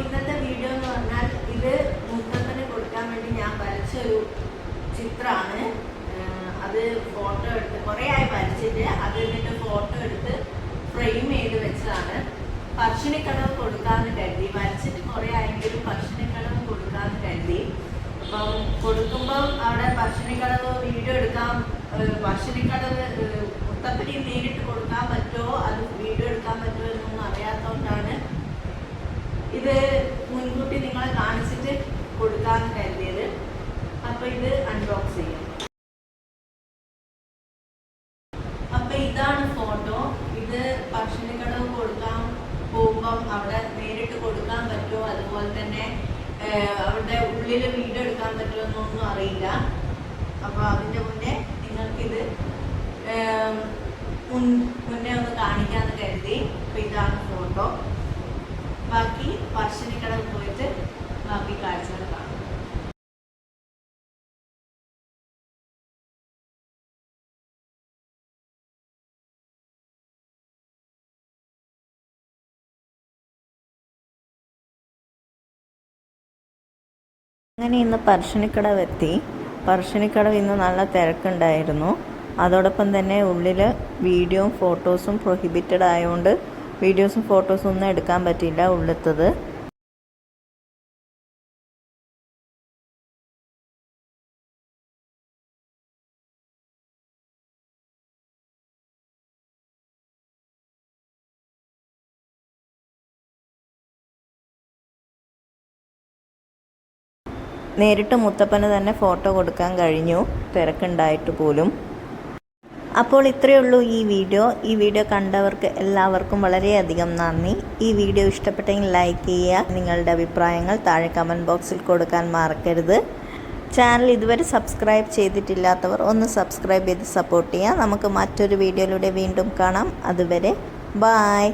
ഇന്നത്തെ വീഡിയോ എന്ന് പറഞ്ഞാൽ ഇത് മുത്തപ്പന് കൊടുക്കാൻ വേണ്ടി ഞാൻ വരച്ചൊരു ചിത്രമാണ്. അത് ഫോട്ടോ എടുത്ത് കുറേ ആയി വരച്ചിട്ട് അത് എന്നിട്ട് ഫോട്ടോ എടുത്ത് ഫ്രെയിം ചെയ്ത് വെച്ചതാണ്. പറശ്ശിനിക്കടവ് കൊടുക്കാമെന്ന് കരുതി. വരച്ചിട്ട് കുറേ ആയെങ്കിലും പറശ്ശിനിക്കടവ് കൊടുക്കാമെന്ന് കരുതി. അപ്പം കൊടുക്കുമ്പം അവിടെ പറശ്ശിനിക്കടവ് വീഡിയോ എടുക്കാം ഏഹ് പറശ്ശിനിക്കടവ് ഏഹ് മുത്തപ്പന് നേരിട്ട് കൊടുക്കാൻ പറ്റുമോ അത് വീഡിയോ എടുക്കാൻ പറ്റുമോ എന്നൊന്നും അറിയാത്തതുകൊണ്ടാണ് ഇത് മുൻകൂട്ടി നിങ്ങളെ കാണിച്ചിട്ട് കൊടുക്കാന്ന് കരുതിയത്. അപ്പൊ ഇത് അൺബോക്സ് ചെയ്യാം. അപ്പൊ ഇതാണ് ഫോട്ടോ ഇത് ഭക്ഷണക്കടവ് കൊടുക്കാൻ പോകുമ്പം അവിടെ നേരിട്ട് കൊടുക്കാൻ പറ്റുമോ? അതുപോലെ തന്നെ അവരുടെ ഉള്ളിൽ വീഡിയോ എടുക്കാൻ പറ്റുമോ എന്നൊന്നും അറിയില്ല. അപ്പൊ അതിന്റെ മുന്നേ നിങ്ങൾക്കിത് മുൻ- മുന്നേ ഒന്ന് കാണിക്കാന്ന് കരുതി. അപ്പൊ ഇതാണ് ഫോട്ടോ ബാക്കി പറശ്ശിനിക്കടവ് പോയിട്ട് ബാക്കി കാഴ്ചകൾ കാണാം. അങ്ങനെ ഇന്ന് പറശ്ശിനിക്കടവെത്തി പറശ്ശിനിക്കടവ് ഇന്ന് നല്ല തിരക്കുണ്ടായിരുന്നു. അതോടൊപ്പം തന്നെ ഉള്ളിൽ വീഡിയോയും ഫോട്ടോസും പ്രൊഹിബിറ്റഡ് ആയതുകൊണ്ട് വീഡിയോസും ഫോട്ടോസും ഒന്നും എടുക്കാൻ പറ്റിയില്ല ഉള്ളത്തത്. നേരിട്ട് മുത്തപ്പന് തന്നെ ഫോട്ടോ കൊടുക്കാൻ കഴിഞ്ഞു. തിരക്കുണ്ടായിട്ട് പോലും. അപ്പോൾ ഇത്രയേ ഉള്ളൂ ഈ വീഡിയോ. ഈ വീഡിയോ കണ്ടവർക്ക് എല്ലാവർക്കും വളരെയധികം നന്ദി. ഈ വീഡിയോ ഇഷ്ടപ്പെട്ടെങ്കിൽ ലൈക്ക് ചെയ്യുക നിങ്ങളുടെ അഭിപ്രായങ്ങൾ താഴെ കമന്റ് ബോക്സിൽ കൊടുക്കാൻ മറക്കരുത്. ചാനൽ ഇതുവരെ സബ്സ്ക്രൈബ് ചെയ്തിട്ടില്ലാത്തവർ ഒന്ന് സബ്സ്ക്രൈബ് ചെയ്ത് സപ്പോർട്ട് ചെയ്യുക. നമുക്ക് മറ്റൊരു വീഡിയോയിലൂടെ വീണ്ടും കാണാം. അതുവരെ ബായ്